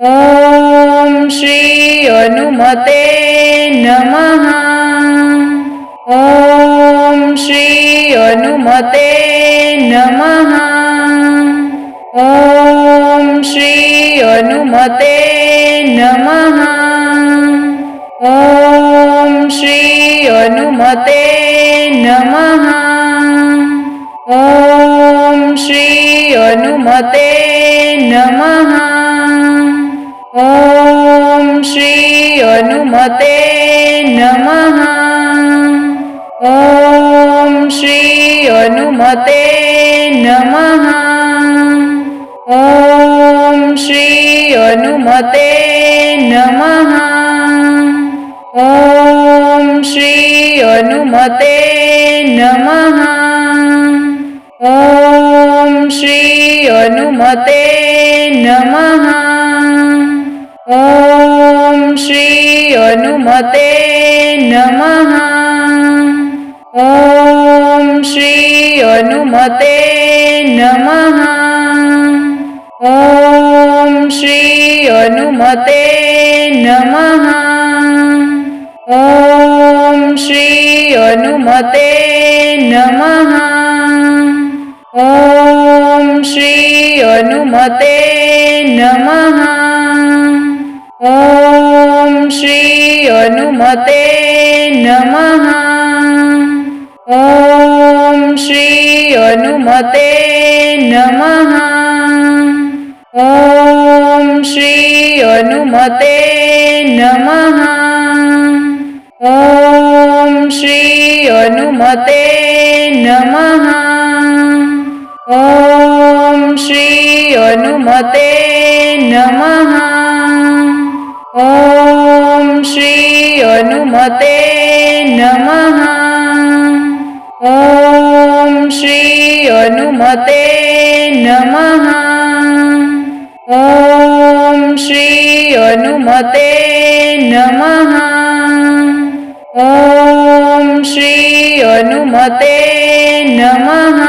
ઓમ શ્રી હનુમતે નમઃ ઓમ શ્રી હનુમતે નમઃ ઓમ શ્રી હનુમતે નમઃ ઓમ શ્રી હનુમતે નમઃ ઓમ શ્રી હનુમતે નમઃ ॐ श्री हनुमते नमः। ॐ श्री हनुमते नमः। ॐ श्री हनुमते नमः। ॐ श्री हनुमते नमः। ॐ श्री हनुमते नमः ॐ श्री हनुमते नमः। ॐ श्री हनुमते नमः। ॐ श्री हनुमते नमः। ॐ श्री हनुमते नमः। ॐ श्री हनुमते नमः ॐ श्री हनुमते नमः। ॐ श्री हनुमते नमः। ॐ श्री हनुमते नमः। ॐ श्री हनुमते नमः। ॐ श्री हनुमते नमः ॐ श्री हनुमते नमः। ॐ श्री हनुमते नमः। ॐ श्री हनुमते नमः। ॐ श्री हनुमते नमः।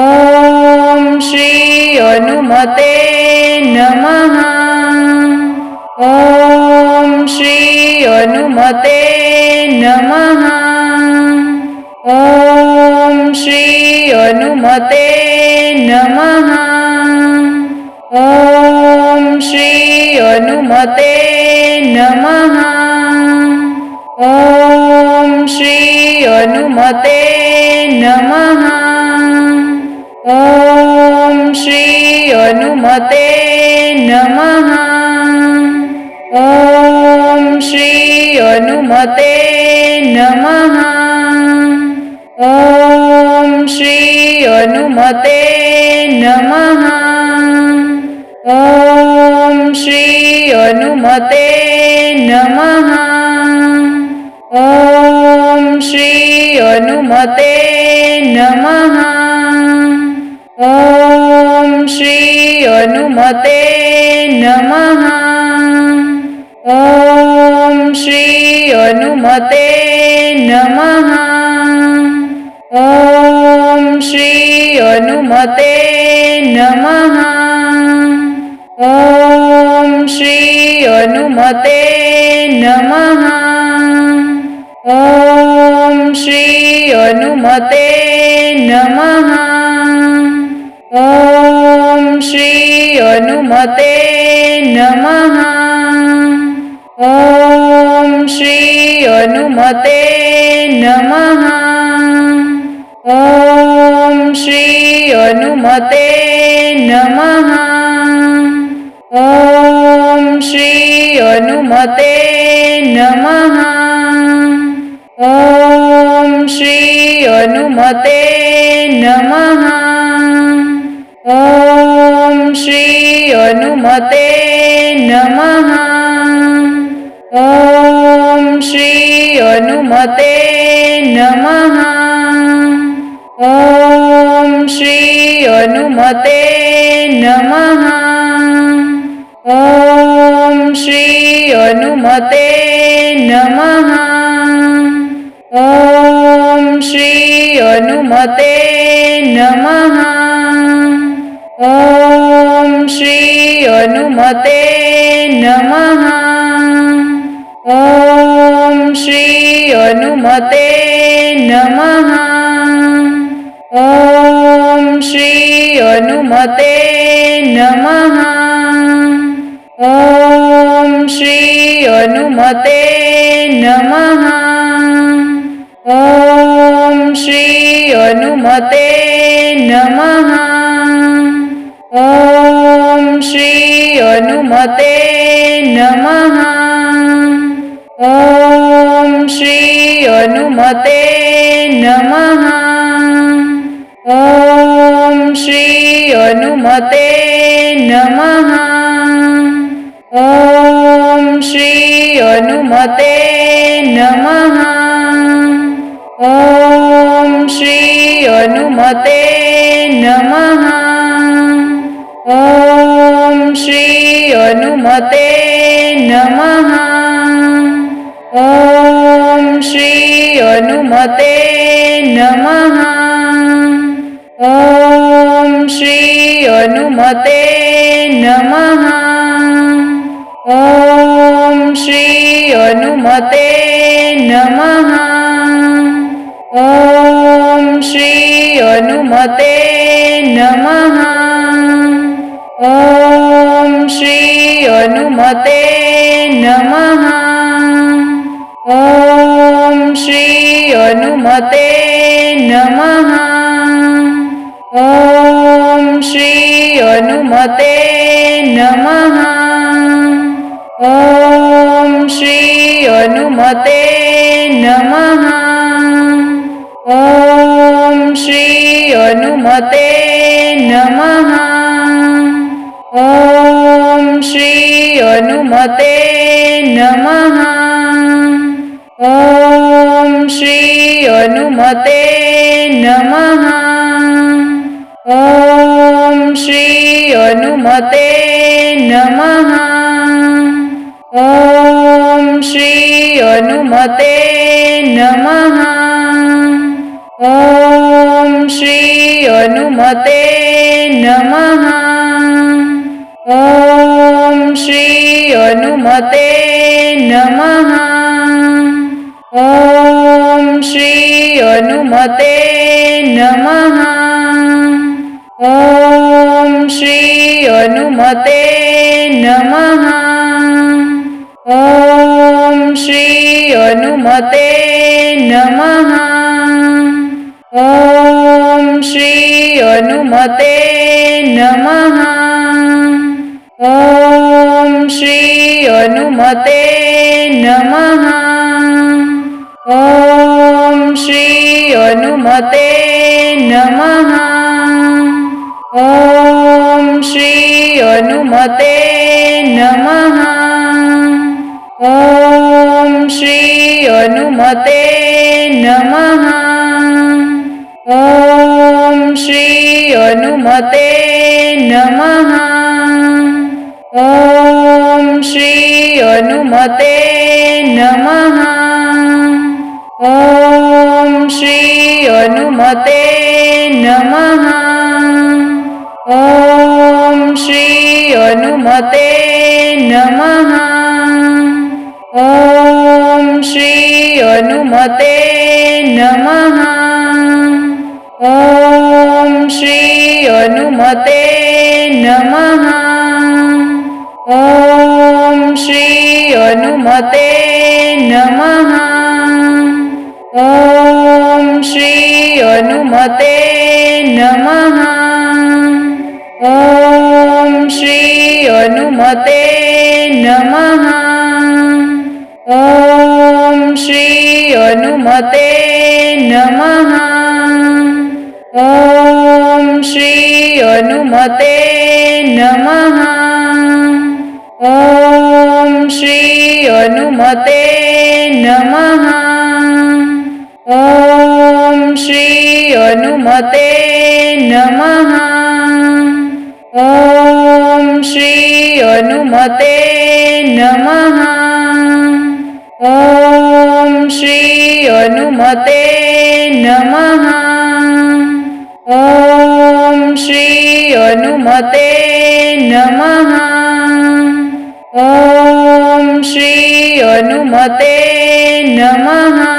ॐ श्री हनुमते नमः ॐ श्री हनुमते नमः। ॐ श्री हनुमते नमः। ॐ श्री हनुमते नमः। ॐ श्री हनुमते नमः। ॐ श्री हनुमते नमः ॐ श्री हनुमते नमः। ॐ श्री हनुमते नमः। ॐ श्री हनुमते नमः। ॐ श्री हनुमते नमः। ॐ श्री हनुमते नमः ॐ श्री हनुमते नमः। ॐ श्री हनुमते नमः। ॐ श्री हनुमते नमः। ॐ श्री हनुमते नमः। ॐ श्री हनुमते नमः ॐ श्री हनुमते नमः। ॐ श्री हनुमते नमः। ॐ श्री हनुमते नमः। ॐ श्री हनुमते नमः। ॐ श्री हनुमते नमः ॐ श्री हनुमते नमः। ॐ श्री हनुमते नमः। ॐ श्री हनुमते नमः। ॐ श्री हनुमते नमः। ॐ श्री हनुमते नमः ॐ श्री हनुमते नमः। ॐ श्री हनुमते नमः। ॐ श्री हनुमते नमः। ॐ श्री हनुमते नमः। ॐ श्री हनुमते नमः ॐ श्री हनुमते नमः। ॐ श्री हनुमते नमः। ॐ श्री हनुमते नमः। ॐ श्री हनुमते नमः। ॐ श्री हनुमते नमः ॐ श्री हनुमते नमः। ॐ श्री हनुमते नमः। ॐ श्री हनुमते नमः। ॐ श्री हनुमते नमः। ॐ श्री हनुमते नमः हनुमते नमः। ॐ श्री हनुमते नमः। ॐ श्री हनुमते नमः। ॐ श्री हनुमते नमः। ॐ श्री हनुमते नमः। ॐ श्री हनुमते नमः। ॐ श्री हनुमते नमः। ॐ श्री हनुमते नमः। ॐ श्री हनुमते नमः। ॐ श्री हनुमते नमः हनुमते नमः। ॐ श्री हनुमते नमः। ॐ श्री हनुमते नमः। ॐ श्री हनुमते नमः। ॐ श्री हनुमते नमः। ॐ श्री हनुमते नमः। ॐ श्री हनुमते नमः। ॐ श्री हनुमते नमः। ॐ श्री हनुमते नमः। ॐ श्री हनुमते नमः। ॐ हनुमते नमः। ॐ श्री हनुमते नमः। ॐ श्री हनुमते नमः। ॐ श्री हनुमते नमः। ॐ श्री हनुमते नमः। ॐ श्री हनुमते नमः। ॐ श्री हनुमते नमः। ॐ श्री हनुमते नमः। ॐ श्री हनुमते नमः। ॐ श्री हनुमते नमः। ॐ श्री हनुमते नमः। ॐ श्री हनुमते नमः। ॐ श्री हनुमते नमः। ॐ श्री हनुमते नमः। ॐ श्री हनुमते नमः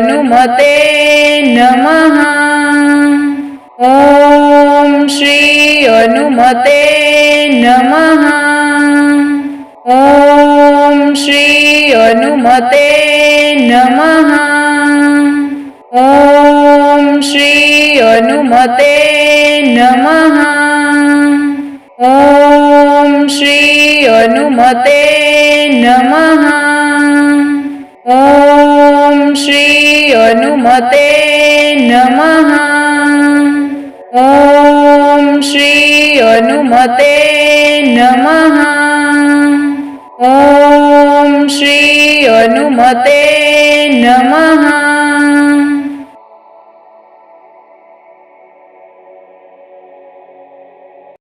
हनुमते नमः। ॐ श्री हनुमते नमः। ॐ श्री हनुमते नमः। ॐ श्री हनुमते नमः। ॐ श्री हनुमते नमः हनुमते नमः। ॐ श्री हनुमते नमः। ॐ श्री हनुमते नमः